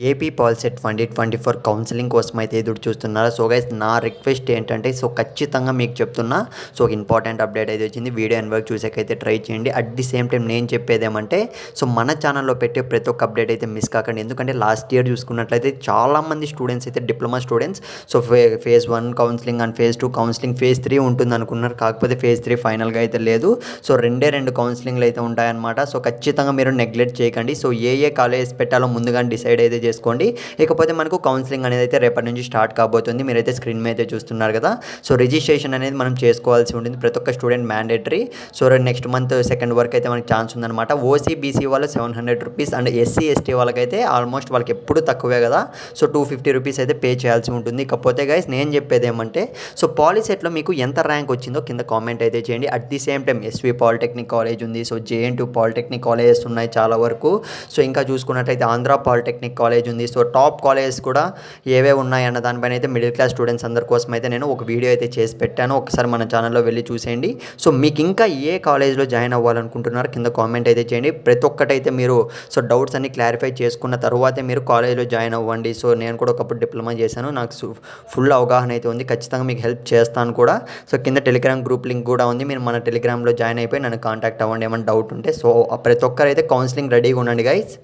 AP POLYCET twenty twenty four counselling కోసం అయితే ఎదురు చూస్తున్నారా. సో గైస్ నా రిక్వెస్ట్ ఏంటంటే సో ఖచ్చితంగా మీకు చెప్తున్నా. సో ఒక ఇంపార్టెంట్ అప్డేట్ అయితే వచ్చింది. వీడియో అండ్ వర్క్ చూసాకైతే ట్రై చేయండి. అట్ ది సేమ్ టైం నేను చెప్పేది ఏమంటే సో మన ఛానల్లో పెట్టే ప్రతి ఒక్క అప్డేట్ అయితే మిస్ కాకండి. ఎందుకంటే లాస్ట్ ఇయర్ చూసుకున్నట్లయితే చాలామంది స్టూడెంట్స్ అయితే డిప్లొమా స్టూడెంట్స్ సో ఫే phase one counselling and phase two counselling phase three ఉంటుంది అనుకున్నారు. కాకపోతే ఫేజ్ త్రీ ఫైనల్గా అయితే లేదు. సో రెండే రెండు కౌన్సిలింగ్లు అయితే ఉంటాయన్నమాట. సో ఖచ్చితంగా మీరు నెగ్లెక్ట్ చేయకండి. సో ఏ ఏ కాలేజ్ పెట్టాలో ముందుగా డిసైడ్ అయితే చేసుకోండి. ఇకపోతే మనకు కౌన్సిలింగ్ అనేది అయితే రేపటి నుంచి స్టార్ట్ కాబోతుంది. మీరైతే స్క్రీన్ మీద అయితే చూస్తున్నారు కదా. సో రిజిస్ట్రేషన్ అనేది మనం చేసుకోవాల్సి ఉంటుంది. ప్రతి ఒక్క student mandatory so next month second వరకు అయితే మనకి ఛాన్స్ ఉందన్నమాట. ఓసీ బీసీ వాళ్ళు seven hundred rupees and SC ST వాళ్ళకైతే ఆల్మోస్ట్ వాళ్ళకి ఎప్పుడు తక్కువే కదా. సో టూ ఫిఫ్టీ రూపీస్ అయితే పే చేయాల్సి ఉంటుంది. ఇకపోతే గైస్ నేను చెప్పేది ఏమంటే సో పాలిసెట్లో మీకు ఎంత ర్యాంక్ వచ్చిందో కింద కామెంట్ అయితే చేయండి. At the same time SV polytechnic college ఉంది. So JN two polytechnic colleges ఉన్నాయి చాలా వరకు. సో ఇంకా చూసుకున్నట్లయితే ఆంధ్ర పాలిటెక్నిక్ కాలేజ్ కాలేజ్ ఉంది. సో టాప్ కాలేజెస్ కూడా ఏవే ఉన్నాయి అన్న దానిపైన అయితే మిడిల్ క్లాస్ స్టూడెంట్స్ అందరి కోసం అయితే నేను ఒక వీడియో అయితే చేసి పెట్టాను. ఒకసారి మన ఛానల్లో వెళ్ళి చూసేయండి. సో మీకు ఇంకా ఏ కాలేజ్లో జాయిన్ అవ్వాలనుకుంటున్నారు కింద కామెంట్ అయితే చేయండి. ప్రతి ఒక్కటైతే మీరు సో డౌట్స్ అన్ని క్లారిఫై చేసుకున్న తర్వాతే మీరు కాలేజ్లో జాయిన్ అవ్వండి. సో నేను కూడా ఒకప్పుడు డిప్లొమా చేశాను. నాకు ఫుల్ అవగాహన అయితే ఉంది. ఖచ్చితంగా మీకు హెల్ప్ చేస్తాను కూడా. సో కింద టెలిగ్రామ్ గ్రూప్ లింక్ కూడా ఉంది. మీరు మన టెలిగ్రామ్లో జాయిన్ అయిపోయి నన్ను కాంటాక్ట్ అవ్వండి. ఏమైనా డౌట్ ఉంటే సో ప్రతి ఒక్కరైతే కౌన్సిలింగ్ రెడీగా ఉండండి గైస్